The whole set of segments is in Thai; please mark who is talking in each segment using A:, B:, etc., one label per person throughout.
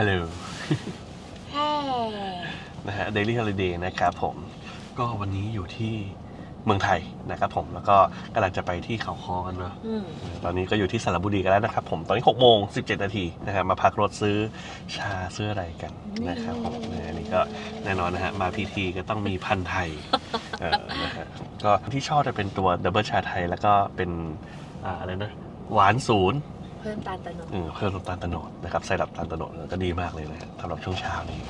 A: ฮัลโหล
B: แฮ่
A: นะฮะ Daily Holiday นะครับผมก็วันนี้อยู่ที่เมืองไทยนะครับผมแล้วก็กำลังจะไปที่เขาคอกันเนาะ
B: อืม
A: ตอนนี้ก็อยู่ที่สระบุรีกันแล้วนะครับผมตอนนี้6โมง17นาทีนะครับมาพักรถซื้อชาซื้ออะไรกันนะครับผมเนี่ยอันนี้ก็แน่นอนนะฮะมาพีทีก็ต้องมีพันธุ์ไทยเออนะฮะก็ที่ชอบจะเป็นตัวดับเบิลชาไทยแล้วก็เป็นอ่าอะไรนะหวานศูนย์
B: เพิ่มตาลตะโนด
A: เออเพิ่มน้ำตาลโตโนดนะครับใส่ดับตาลโตโนดก็ดีมากเลยนะฮะสำหรับช่วงเช้านี้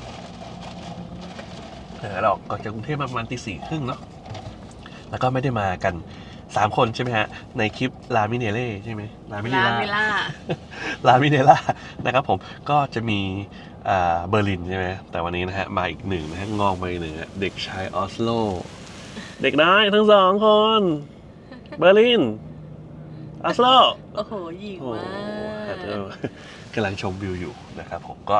A: เออเราก็จากกรุงเทพมาประมาณตีสี่ครึ่งเนาะแล้วก็ไม่ได้มากันสามคนใช่ไหมฮะ ในคลิปลามิเนเล่ใช่ไหมลามิเน
B: ลา
A: ล่า
B: เมล่า
A: ลามิเนล่านะครับผมก็จะมีอ่าเบอร์ลินใช่ไหมแต่วันนี้นะฮะมาอีกหนึ่งนะฮะงอกมาอีกหนึ่งฮะเด็กชายออสโล เด็กน้อยทั้งสองคน เบอร์ลิน ออสโล
B: โอ้โหหยิง
A: โอ้
B: มาก
A: เออกำลังชมวิวอยู่นะครับผมก็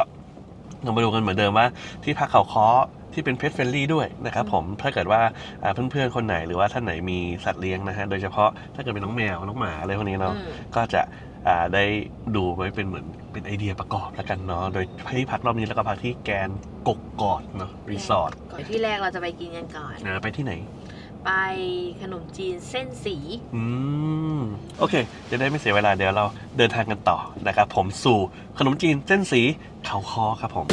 A: เรามาดูกันเหมือนเดิมว่าที่พักเขาค้อที่เป็นเพ t เฟ n ลี่ด้วยนะครับผมถ้าเกิดว่าอ่าเพื่อนๆคนไหนหรือว่าท่านไหนมีสัตว์เลี้ยงนะฮะโดยเฉพาะถ้าเกิดเป็นน้องแมวน้องหมาอะไรพวกนี้เนาะ
B: อืม
A: ก็จะอ่าได้ดูไว้เป็นเหมือนเป็นไอเดียประกอบแล้วกันเนาะโดยที่พักรอบนี้แล้วก็พักที่แกนกกกอดเนาะรีสอร์ท
B: ก่อนที่แรกเราจะไปกินกันก่อน
A: นะไปที่ไหน
B: ไปขนมจีนเส้นสี
A: อืมโอเค จะได้ไม่เสียเวลาเดี๋ยวเราเดินทางกันต่อนะครับผมสู่ขนมจีนเส้นสีเขาคอครับผม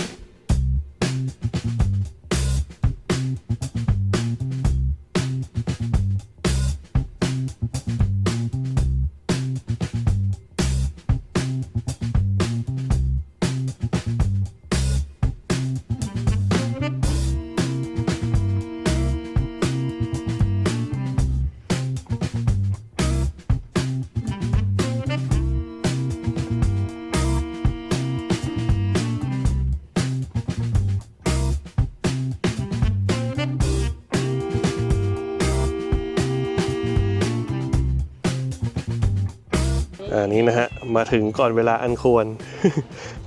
A: นี้นะฮะ มาถึงก่อนเวลาอันควร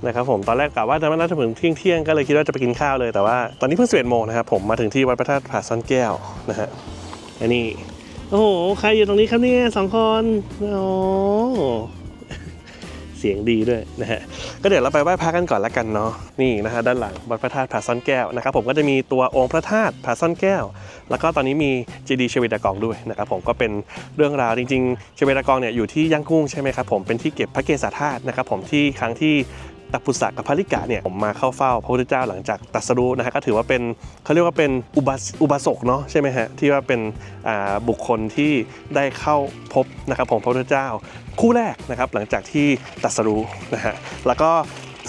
A: นะครับผม ตอนแรกกะว่าจะมาน่าจะถึงเที่ยงเที่ยงก็เลยคิดว่าจะไปกินข้าวเลย แต่ว่าตอนนี้เพิ่งสิบเอ็ดโมงนะครับผม มาถึงที่วัดพระธาตุผาซ่อนแก้วนะฮะอันนี้ โอ้โห ใครอยู่ตรงนี้ครับเนี่ยสองคน โอ้ เสียงดีด้วยนะฮะก็เดี๋ยวเราไปไหว้พระกันก่อนละกันเนาะนี่นะฮะด้านหลังวัดพระธาตุผาซ่อนแก้วนะครับผมก็จะมีตัวองค์พระธาตุผาซ่อนแก้ว แล้วก็ตอนนี้มีเจดีย์ชเวดากองด้วยนะครับผมก็เป็นเรื่องราวจริงๆชเวดากองเนี่ยอยู่ที่ย่างกุ้งใช่ไหมครับผมเป็นที่เก็บพระเกศาธาตุนะครับผมที่ครั้งที่ตัปปุสะกับพระลิกะเนี่ยผมมาเข้าเฝ้าพระพุทธเจ้าหลังจากตรัสรู้นะฮะก็ถือว่าเป็นเขาเรียกว่าเป็นอุบาสอุบาสกเนาะใช่ไหมฮะที่ว่าเป็นบุคคลที่ได้เข้าพบนะครับผมพระพุทธเจ้า คู่แรกนะครับหลังจากที่ตรัสรู้นะฮะแล้วก็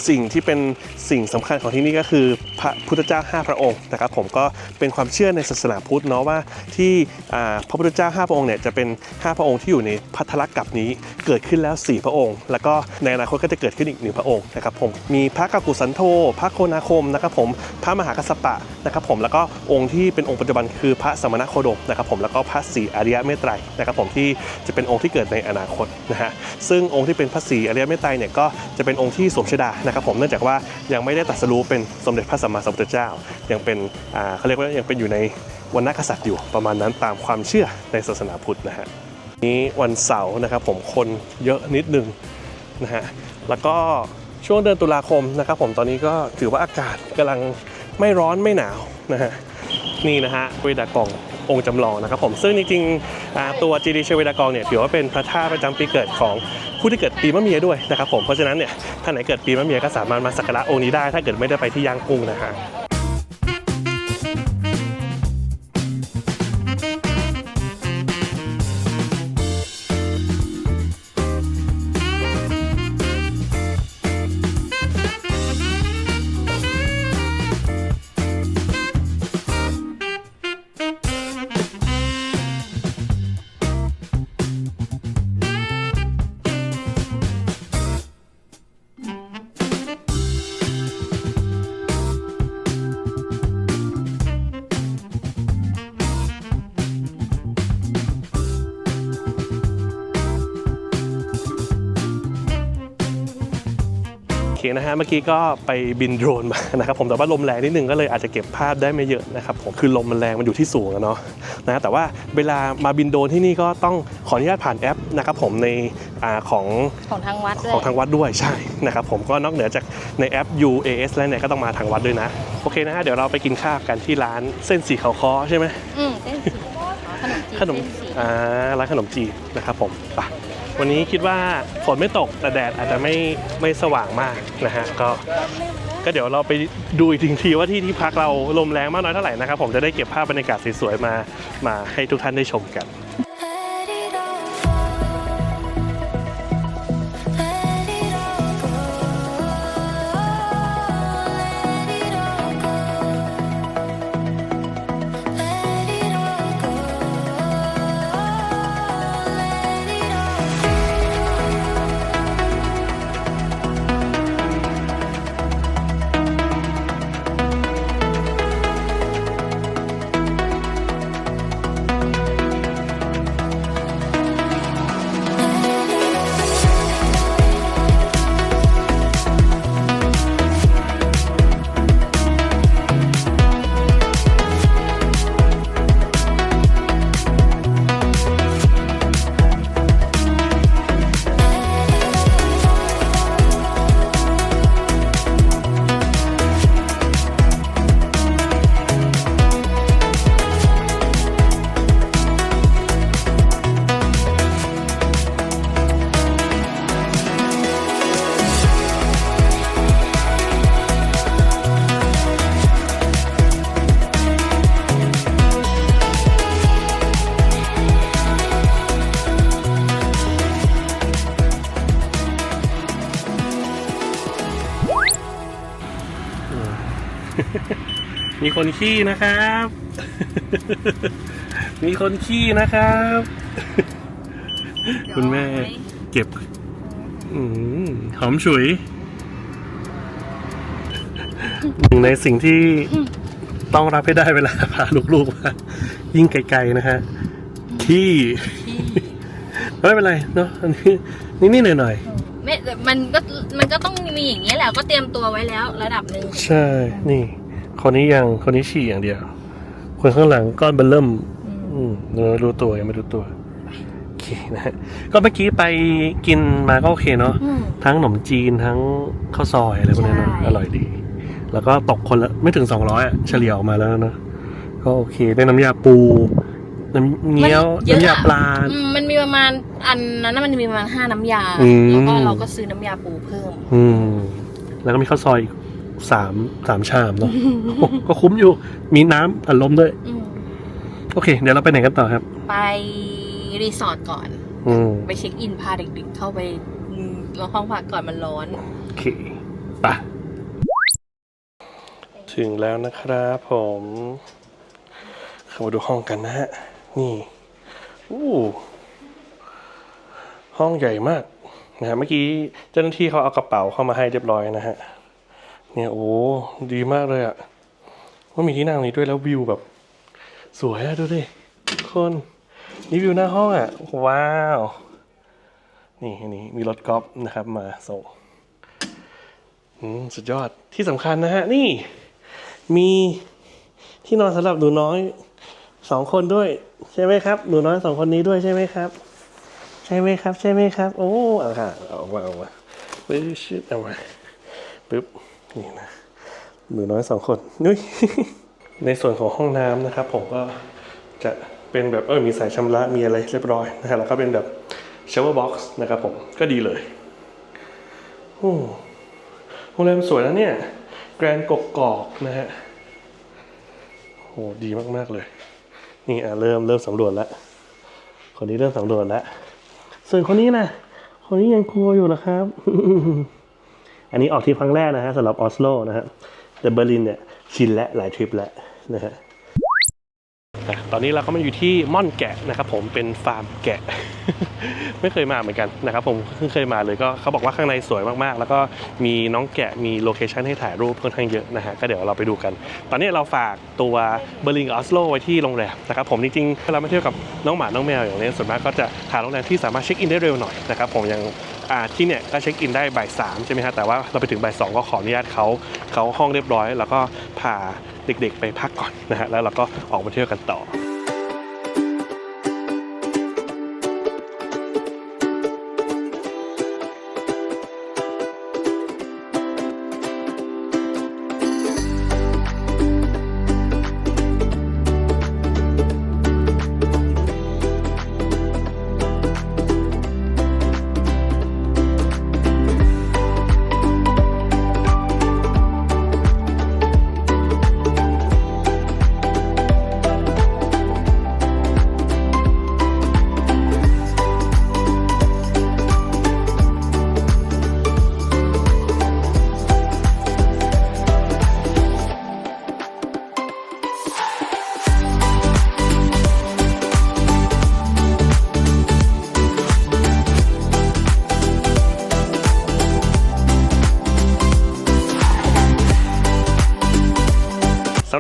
A: สิ่งที่เป็นสิ่งสำคัญของที่นี่ก็คือพระพุทธเจ้า 5 พระองค์นะครับผมก็เป็นความเชื่อในศาสนาพุทธเนาะว่าที่พระพุทธเจ้า 5 พระองค์เนี่ยจะเป็น 5 พระองค์ที่อยู่ในพัทธลักษณ์กับนี้เกิดขึ้นแล้ว 4 พระองค์ แล้วก็ในอนาคตก็จะเกิดขึ้นอีกหนึ่งพระองค์นะครับผมมีพระกากุสันโธพระโคนาคมนะครับผมพระมหากัสสปะนะครับผมแล้วก็องค์ที่เป็นองค์ปัจจุบันคือพระสมณโคดมนะครับผมแล้วก็พระศรีอริยเมตไตรนะครับผมที่จะเป็นองค์ที่เกิดในอนาคตนะฮะซึ่งองค์ที่เป็นพระศรีอริยเมตไตรเนี่ยก็จะเป็นองค์ที่สวมชดานะครับผมเนื่องจากว่ายังไม่ได้ตรัสรู้เป็นสมเด็จพระสัมมาสัมพุทธเจ้า ยังเป็นเขาเรียกว่ายังเป็นอยู่ในวรรณกษัตริย์อยู่ประมาณนั้นตามความเชื่อในศาสนาพุทธนะฮะนี้วันเสาร์นะครับผมคนเยอะนิดนึงนะฮะแล้วก็ช่วงเดือนตุลาคมนะครับผมตอนนี้ก็ถือว่าอากาศกำลังไม่ร้อนไม่หนาวนะฮะนี่นะฮะเวดากอง องค์จำลองนะครับผมซึ่งจริงๆตัวจีดีเชเวดากองเนี่ยถือว่าเป็นพระธาตุประจำปีเกิดของผู้ที่เกิดปีมะเมียด้วยนะครับผมเพราะฉะนั้นเนี่ยท่านไหนเกิดปีมะเมียก็สามารถมาสักการะองค์นี้ได้ ถ้าเกิดไม่ได้ไปที่ย่างกุ้งนะฮะ นะฮะเมื่อกี้ก็ไปบินโดรนมานะครับผมแต่ว่าลมแรงนิดนึงก็เลยอาจจะเก็บภาพได้ไม่เยอะนะครับผมคือลมมันแรงมันอยู่ที่สูงอะเนาะนะแต่ว่าเวลามาบินโดรนที่นี่ก็ต้องขออนุญาตผ่านแอปนะครับผมในอาของ
B: ของทางวัดด้วย
A: ของทางวัดด้วยใช่นะครับผมก็นอกเหนือจากในแอป UAS แล้วเนี่ยก็ต้องมาทางวัดด้วยนะโอเคนะฮะเดี๋ยวเราไปกินข้าวกันที่ร้านเส้นสีเขาคอใช่ไหม
B: อืมเส้นสีอ๋อขนมจีน
A: ขนม
B: เส้นสี
A: อ่าร้านขนมจีนนะครับผมไป วันนี้คิดว่าฝนไม่ตกแต่แดดอาจจะไม่ไม่สว่างมากนะฮะก็ก็เดี๋ยวเราไปดูอีกทีว่าที่ที่พักเราลมแรงมากน้อยเท่าไหร่นะครับผมจะได้เก็บภาพบรรยากาศสวยๆมามาให้ทุกท่านได้ชมกัน คนขี้นะครับ มีคนขี้นะครับ คุณแม่ เก็บอืมหอมฉุยหนึ่งในสิ่งที่ต้องรับให้ได้เวลาพาลูกๆมายิ่งไกลๆนะฮะขี้ไม่เป็นไรเนาะอันนี้นิดๆหน่อย
B: ไม่แต่มันก็มันก็ต้องมีอย่างนี้ยแหละก็เตรียมตัวไว้แล้วระดับหนึ่ง
A: ๆใช่นี่ คนนี้ยังคนนี้ฉี่อย่างเดียว คนข้างหลังก้อนเบลเริ่ม อืมยังไม่รู้ตัวยังไม่รู้ตัวโอเคนะฮะก็เมื่อกี้ไปกินมาก็โอเคเนาะ
B: อืม
A: ทั้งขนมจีนทั้งข้าวซอยอะไรพวกนี้เนอะ
B: ใช่
A: อร่อยดี แล้วก็ตกคนละไม่ถึง200อะเฉลี่ยออกมาแล้วเนอะก็โอเค ได้น้ำยาปู น้ำเงี้ยว
B: มันเยอะ
A: น้ำยา
B: อะ
A: ปลา
B: อืมมันมีประมาณอันนั้นนะมันมีประมาณห้าน้ำยา
A: อืม
B: แล้วก็เราก็ซื้อน้ำยาปูเพิ่ม
A: อืม แล้วก็มีข้าวซอยอีก สามสามชามเนาะโอ้ก็คุ้มอยู่ มีน้ำอัดลมด้วย
B: อืม
A: โอเค เดี๋ยวเราไปไหนกันต่อครับ
B: ไปรีสอร์ทก่อน
A: อืม
B: ไปเช็คอินพาเด็กๆ เข้าไปอืมแล้วห้องพักก่อนมันร้อน
A: โอเคไปะถึงแล้วนะครับผมเข้ามาดูห้องกันนะฮะ นี่อู้ห้องใหญ่มากนะฮะเมื่อกี้เจ้าหน้าที่เขาเอากระเป๋าเข้ามาให้เรียบร้อยนะฮะ เนี่ยโอ้ดีมากเลยอะว่ามีที่นั่งนี้ด้วยแล้ววิวแบบ สวยอะดูดิคนนี่วิวหน้าห้องอะว้าว นี่อันนี้มีรถกอล์ฟนะครับมาส่งสุดยอดที่สำคัญนะฮะ นี่ มีที่นอนสำหรับหนูน้อยสองคนด้วย ใช่ไหมครับหนูน้อยสองคนนี้ด้วยใช่ไหมครับ ใช่ไหมครับ ใช่ไหมครับ โอ้เอาค่ะเอามาเอามาปึ๊บชิดเอามาปึ๊บ นี่นะหนูน้อยสองคนนุ้ยในส่วนของห้องน้ำนะครับ ผมก็จะเป็นแบบเออมีสายชำระมีอะไรเรียบร้อยนะฮะแล้วก็เป็นแบบ shower box นะครับผมก็ดีเลยโอ้โรงแรมสวยนะเนี่ย แกรนกกกอกนะฮะโหดีมาก ๆ เลย นี่อะเริ่มเริ่มสำรวจแล้ว คนนี้เริ่มสำรวจแล้ว ส่วนคนนี้นะคนนี้ยังกลัวอยู่นะครับ อันนี้ออกทริปครั้งแรกนะฮะสำหรับออสโลนะฮะแต่เบอร์ลินเนี่ยชินและหลายทริปแล้วนะฮะตอนนี้เราก็มาอยู่ที่ม่อนแกะนะครับผมเป็นฟาร์มแกะ ไม่เคยมาเหมือนกันนะครับผมเพิ่งเคยมาเลยก็เขาบอกว่าข้างในสวยมากๆ แล้วก็มีน้องแกะมีโลเคชันให้ถ่ายรูปค่อนข้างเยอะนะฮะก็เดี๋ยวเราไปดูกัน ตอนนี้เราฝากตัวเบอร์ลินกับออสโลไว้ที่โรงแรมนะครับผมจริงๆเวลามาเที่ยวกับน้องหมาน้องแมวอย่างนี้ส่วนมากก็จะหาโรงแรมที่สามารถเช็คอินได้เร็วหน่อยนะครับผมอย่าง ที่เนี่ยก็เช็คอินได้บ่ายสามใช่ไหมฮะแต่ว่าเราไปถึงบ่ายสองก็ขออนุญาตเขาเขาห้องเรียบร้อย แล้วก็พาเด็กๆไปพักก่อนนะฮะแล้วเราก็ออกมาเที่ยวกันต่อ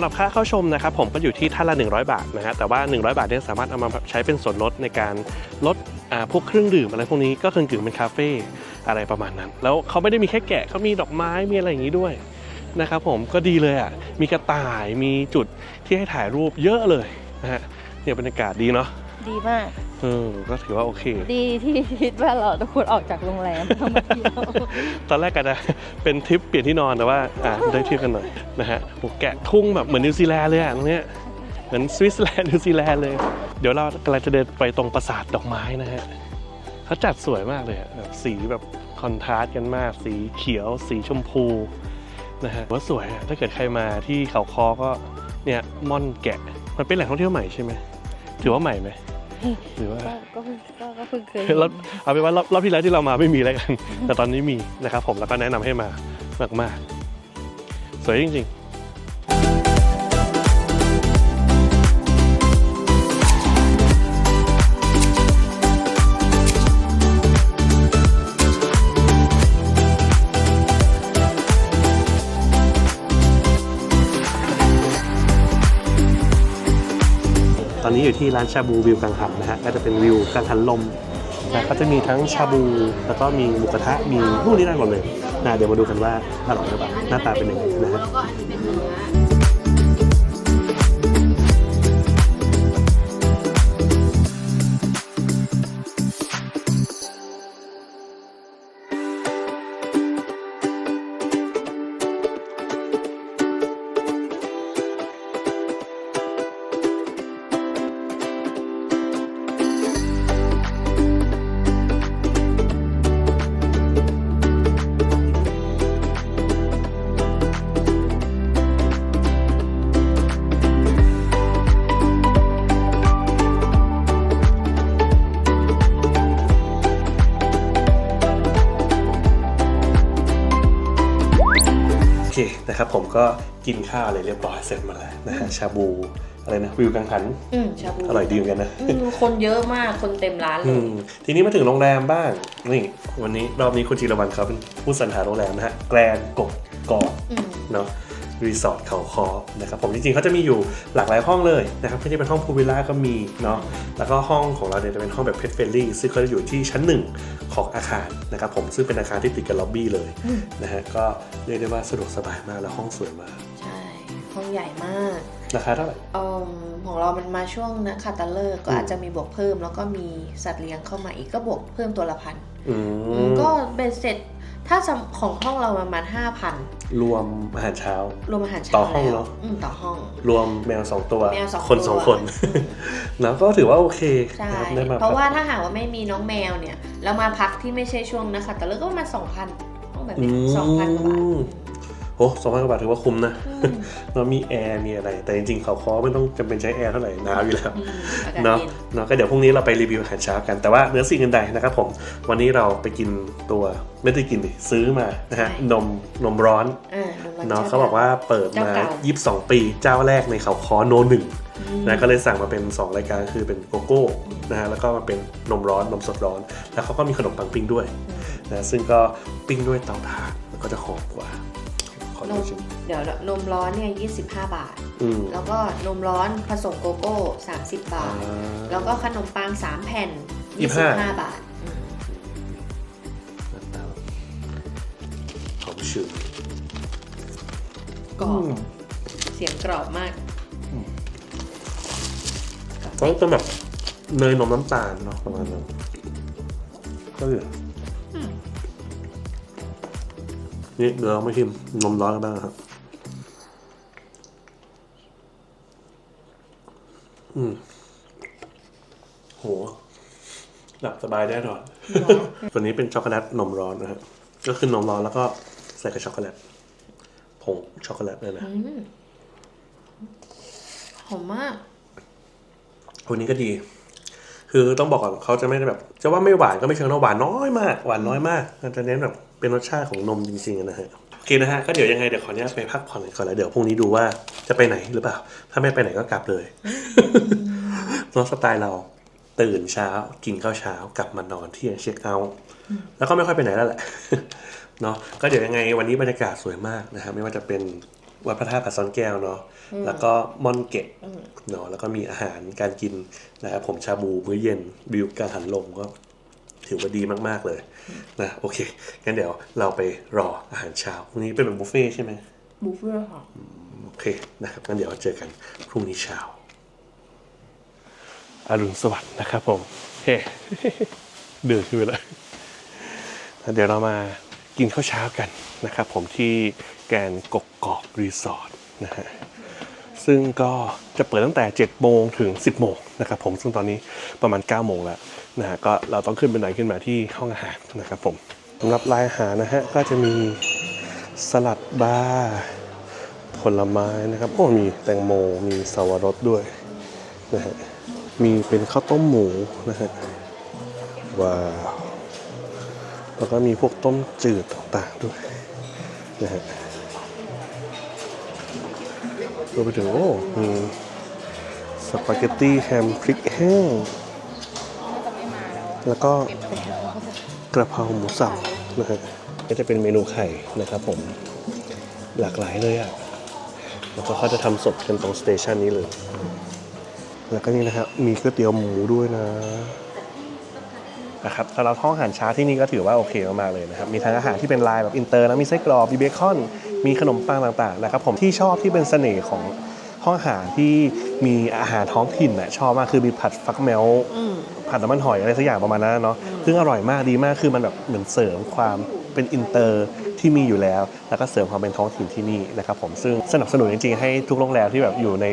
A: หรับค่าเข้าชมนะครับผมก็อยู่ที่ท่านละ 100 บาทนะฮะแต่ว่า 100 บาทเนี่ยสามารถเอามาใช้เป็นส่วนลดในการลดพวกเครื่องดื่มอะไรพวกนี้ก็คือกึ่งเป็นคาเฟ่อะไรประมาณนั้น แล้วเขาไม่ได้มีแค่แกะเขามีดอกไม้มีอะไรอย่างนี้ด้วยนะครับผมก็ดีเลยอะมีกระต่ายมีจุดที่ให้ถ่ายรูปเยอะเลยนะฮะเนี่ยบรรยากาศดีเนาะ
B: ดีมาก
A: เออก็ถือว่าโอเค
B: ดีที่คิดว่าเราทุกคนออกจากโรงแรมเข้ามาเที่ยว
A: ตอนแรกก็จะเป็นทริปเปลี่ยนที่นอนแต่ว่าอะได้เที่ยวกันหน่อยนะฮะโอ้แกะทุ่งแบบเหมือนนิวซีแลนด์เลยอะตรงเนี้ยเหมือนสวิตเซอร์แลนด์นิวซีแลนด์เลย เดี๋ยวเรากำลังจะเดินไปตรงปราสาทดอกไม้นะฮะเขาจัดสวยมากเลยอะแบบสีแบบคอนทราสต์กันมาก สีเขียว สีชมพูนะฮะว่าสวยอะถ้าเกิดใครมาที่เขาคอก็เนี่ยม่อนแกะมันเป็นแหล่งท่องเที่ยวใหม่ใช่ไหมถือว่าใหม่ไหม หรือว่า
B: ก็ก็เพิ่งก็ก็เพิ่งเคย
A: รอบเอาเป็นว่ารอบรอบที่แล้วที่เรามาไม่มีแล้วกัน แต่ตอนนี้มีนะครับผมแล้วก็แนะนำให้มามากๆสวยจริง ๆ อนนี้อยู่ที่ร้านชาบูวิวกังหันนะฮะก็จะเป็นวิวกังหันลมนะก็จะมีทั้งชาบูแล้วก็มีหมูกระทะมีนู่นนี่นั่นหมดเลยนะเดี๋ยวมาดูกันว่าอร่อยหรือเปล่าหน้าตาเป็นยังไงนะฮะ
B: ก็
A: กินข้าวอะไรเรียบร้อยเสร็จหมาแล้วนะฮะชาบูอะไรนะวิวกังหัน
B: อืมชาบู
A: อร่อยดีเหมือนกันนะ
B: อืมคนเยอะมากคนเต็มร้านเล
A: อื
B: ย
A: มทีนี้มาถึงโรงแรมบ้างนี่วันนี้รอบนี้คุณจิรวรรณเขาเป็นผู้สรรหาโรงแรมนะฮะแกรนกบกอก
B: อืม
A: เนาะ รีสอร์ทเขาคอนะครับผมจริงๆเขาจะมีอยู่หลากหลายห้องเลยนะครับไม่ใช่เป็นห้องพูลวิลล่าก็มีเนาะแล้วก็ห้องของเราเนี่ยจะเป็นห้องแบบเพ t เฟ r ลี่ซึ่งเขาจะอยู่ที่ชั้นหนึ่งของอาคารนะครับผมซึ่งเป็นอาคารที่ติดกับล็อบบี้เลย
B: อืม
A: นะฮะก็เรียกได้ว่าสะดวกสบายมากแล้วห้องสวยมาก
B: ใช่ห้องใหญ่มาก
A: ราคาเท่าไหร่
B: อมของเรามันมาช่วงนะคาตาเลิกษ์ก็
A: อืม
B: อาจจะมีบวกเพิ่ม แล้วก็มีสัตว์เลี้ยงเข้ามาอีกก็บวกเพิ่มตัวละพัน
A: อื
B: อืม
A: ม
B: ก็เป็นเสร็จ ถ้าสำของห้องเราประมาณห้าพัน
A: รวมอาหารเช้า
B: รวมอาหารเช้า
A: ต่อห้อง
B: แล้ว
A: เนอะ
B: อืมต่อห้อง
A: รวมแมวสองตัว
B: แมวสอง
A: คนสอง
B: ตัว
A: คน แล้วก็ถือว่าโอเค
B: ใช่
A: นะครับได้มา
B: เพราะว่าถ้าหากว่าไม่มีน้องแมวเนี่ยแล้วมาพักที่ไม่ใช่ช่วงนะคะ แต่เลิกก็ประมาณสองพันห้องแบบ
A: อื
B: นี้
A: ม
B: สองพันกว่าบาท
A: โอ้สองพันกว่าบาทถือว่าคุ้มนะ
B: อืม
A: แล้วมีแอร์มีอะไร แต่จริงๆเขาคอไม่ต้องจำเป็นใช้แอร์เท่าไหร่หนาวอยู่แล้ว
B: อืมอากาศ
A: เนาะ
B: เย็น
A: เนาะก็เดี๋ยวพรุ่งนี้เราไปรีวิวอาหารเช้ากันแต่ว่าเนื้อสิ่งอื่นใดนะครับผมวันนี้เราไปกินตัวไม่ได้กินดิซื้อมานะฮะนมนมร้อน
B: อ่าดูรส
A: เนาะ
B: ชติ
A: เขาบอกว่าเปิดมา
B: เจ้าเก่า
A: 22 ปีเจ้าแรกในเขาคอโนหนึ่ง
B: อืม
A: นะก็เลยสั่งมาเป็น 2 รายการคือเป็นโกโก้นะฮะแล้วก็มาเป็นนมร้อนนมสดร้อน แล้วเขาก็มีขนมปังปิ้งด้วยนะซึ่งก็ปิ้งด้วยเตาถ่านแล้วก็จะหอมกว่าขอ นดู
B: ม
A: ชิม
B: เดี๋ยวนมร้อนเนี่ย25 บาท
A: อืม
B: แล้วก็นมร้อนผสมโกโก้ 30 บาท แล้วก็ขนมปัง 3 แผ่น
A: 25
B: 25 บาทอืม
A: หอมชื่น
B: กรอบเสียงกรอบมาก
A: ก็จะแบบเนยนมน้ำตาลเนาะประมาณนั้นก็เหลือ นี่เดี๋ยวเราไม่ชิมนมร้อนกันบ้างนะครับ อืม โห หลับสบายแน่นอนส่วนนี้เป็นช็อกโกแลตนมร้อนนะฮะก็คือนมร้อนแล้วก็ใส่กับช็อกโกแลตผงช็อกโกแลตเลยนะ
B: อืมหอมมาก
A: วันนี้ก็ดี คือต้องบอกก่อนเขาจะไม่ได้แบบ จะว่าไม่หวานก็ไม่เชิงนะหวานน้อยมาก หวานน้อยมากมันจะเน้นแบบ เป็นรสชาติของนมจริงๆนะฮะโอเคนะฮะก็เดี๋ยวยังไงเดี๋ยวขออนุญาตไปพักผ่อนกันก่อนแล้วเดี๋ยวพรุ่งนี้ดูว่าจะไปไหนหรือเปล่า ถ้าไม่ไปไหนก็กลับเลยเนอะสไตล์เราตื่นเช้ากินข้าวเช้ากลับมานอนเที่ยงเช็คเอาท์แล้วก็ไม่ค่อยไปไหนแล้วแหละเนาะก็เดี๋ยวยังไงวันนี้บรรยากาศสวยมากนะครับไม่ว่าจะเป็นวัดพระธาตุผาซ่อนแก้วเนาะแล้วก็ม่อนเกะเนาะแล้วก็มีอาหารการกินนะครับผมชาบูมื้อเย็นวิวการหันลมก็ ถือว่าดีมากๆเลยนะโอเคงั้นเดี๋ยวเราไปรออาหารเช้าพรุ่งนี้เป็นแบบบุฟเฟ่ต์ใช่ไหม
B: บุฟเฟ่ต์ค่ะ
A: โอเคนะครับงั้นเดี๋ยวเจอกันพรุ่งนี้เช้าอรุณสวัสดิ์นะครับผมเฮ้เดือดขึ้นไปเลยแล้วเดี๋ยวเรามากินข้าวเช้ากันนะครับผมที่แกรนกกกอกรีสอร์ทนะฮะซึ่งก็จะเปิดตั้งแต่ 7 โมงถึง 10 โมงนะครับผมซึ่งตอนนี้ประมาณ 9 โมงแล้ว นะฮะก็เราต้องขึ้นบันไดขึ้นมาที่ห้องอาหารนะครับผมสำหรับรายอาหารนะฮะก็จะมีสลัดบาร์ผลไม้นะครับโอ้มีแตงโมมีสวรสด้วยนะฮะมีเป็นข้าวต้มหมูนะฮะว้าวแล้วก็มีพวกต้มจืดต่างๆด้วยนะฮะรวมไปถึงโอ้มีสปาเกตตี้แฮมพริกแห้ง แล้วก็กระเพราหมูสับนะฮะก็จะเป็นเมนูไข่นะครับผมหลากหลายเลยอะแล้วก็เขาจะทำสดกันตรงสเตชันนี้เลย แล้วก็นี่นะครับมีก๋วยเตี๋ยวหมูด้วยนะนะครับสำหรับห้องอาหารเช้าที่นี่ก็ถือว่าโอเคมากๆเลยนะครับ มีทั้งอาหารที่เป็นลายแบบอินเตอร์นะมีไส้กรอกมีเบคอน มีขนมปังต่างๆนะครับผมที่ชอบที่เป็นเสน่ห์ของ ห้องอาหารที่มีอาหารท้องถิ่นน่ะชอบมากคือมีผัดฟักแมว
B: อืม
A: ผัดน้ำมันหอยอะไรสักอย่างประมาณนั้นเนาะซึ่งอร่อยมากดีมากคือมันแบบเหมือนเสริมความเป็นอินเตอร์ที่มีอยู่แล้ว แล้วก็เสริมความเป็นท้องถิ่นที่นี่นะครับผมซึ่งสนับสนุนจริง ๆ ให้ทุกโรงแรมที่แบบอยู่ใน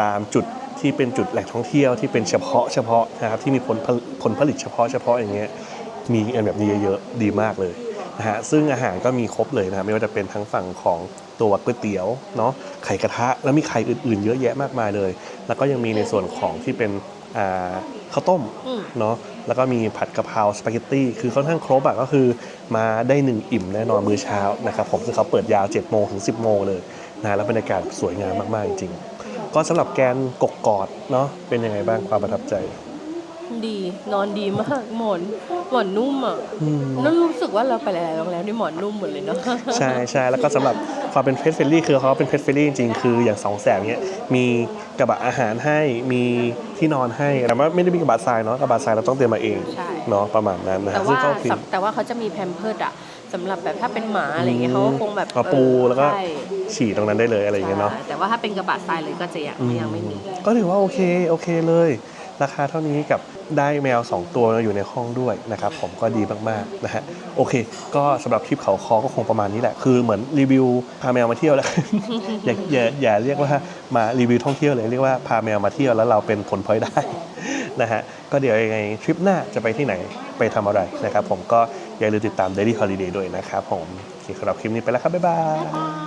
A: ตามจุดที่เป็นจุดแหล่งท่องเที่ยวที่เป็นเฉพาะเฉพาะนะครับที่มีผลผลผลผลิตเฉพาะเฉพาะอย่างเงี้ยมีอันแบบนี้เยอะๆดีมากเลย นะฮะซึ่งอาหารก็มีครบเลยนะไม่ว่าจะเป็นทั้งฝั่งของตัวก๋วยเตี๋ยวเนาะไข่กระทะแล้วมีไข่อื่นๆ เยอะแยะมากมายเลย แล้วก็ยังมีในส่วนของที่เป็นอ่าข้าวต้ม
B: อืม
A: เนาะแล้วก็มีผัดกะเพราสปาเกตตี้คือค่อนข้างครบอะก็คือมาได้หนึ่งอิ่มแน่นอนมื้อเช้านะครับผมซึ่งเขาเปิดยาว7โมงถึง 10 โมงเลยนะแล้วบรรยากาศสวยงามมากๆจริงๆก็สำหรับแกนกกกอดเนาะเป็นยังไงบ้างความประทับใจ
C: ดี นอนดีมาก หมอนหมอนนุ่มอะนั่นรู้สึกว่าเราไปหลายๆโรงแรมนี่หมอนนุ่มหมดเลยเนาะ
A: ใช่ใช่แล้วก็สำหรับความเป็นเพ t เฟ r ลี่คือเขาเป็นเพ t เฟ r ลี่จริงๆ คืออย่างสองแสบเนี้ยมีกระบะอาหารให้มีที่นอนให้แต่ว่าไม่ได้มีกระบะทรายเนาะกระบะทรายเราต้องเตรียมมาเอง
C: ใช่
A: เนาะประมาณนั้นนะ
C: แต่
A: ฮะซึ่
C: ว่าง
A: ก็โอเค
C: สำแต่ว่าเขาจะมีแพมเพิร์ดอะสำหรับแบบถ้าเป็นหมาอะไรเงี้ยเขาก็คงแบบ
A: มาปู
C: เออ
A: แล้วก็
C: ใช่
A: ฉี่ตรงนั้นได้เลยอะไรอย่างเงี้ยเนาะ
C: ใช่แต่ว่าถ้าเป็นกระบะทรายเลยก็จะยังยังไม่มี
A: ก็ถือว่าโอเคโอเคเลย ราคาเท่านี้กับได้แมว 2 ตัวอยู่ในห้องด้วยนะครับผมก็ดีมากๆนะฮะโอเค ก็สำหรับทริปเขาคอก็คงประมาณนี้แหละ คือเหมือนรีวิวพาแมวมาเที่ยวแล้วอย่าอย่าอย่าเรียกว่ามารีวิวท่องเที่ยวเลยเรียกว่าพาแมวมาเที่ยวแล้วเราเป็นผลพลอยได้นะฮะก็เดี๋ยวยังไงทริปหน้าจะไปที่ไหนไปทำอะไรนะครับผมก็อย่าลืมติดตาม Daily Holiday ด้วยนะครับผมสำหรับคลิปนี้ไปแล้วครับบ๊ายบาย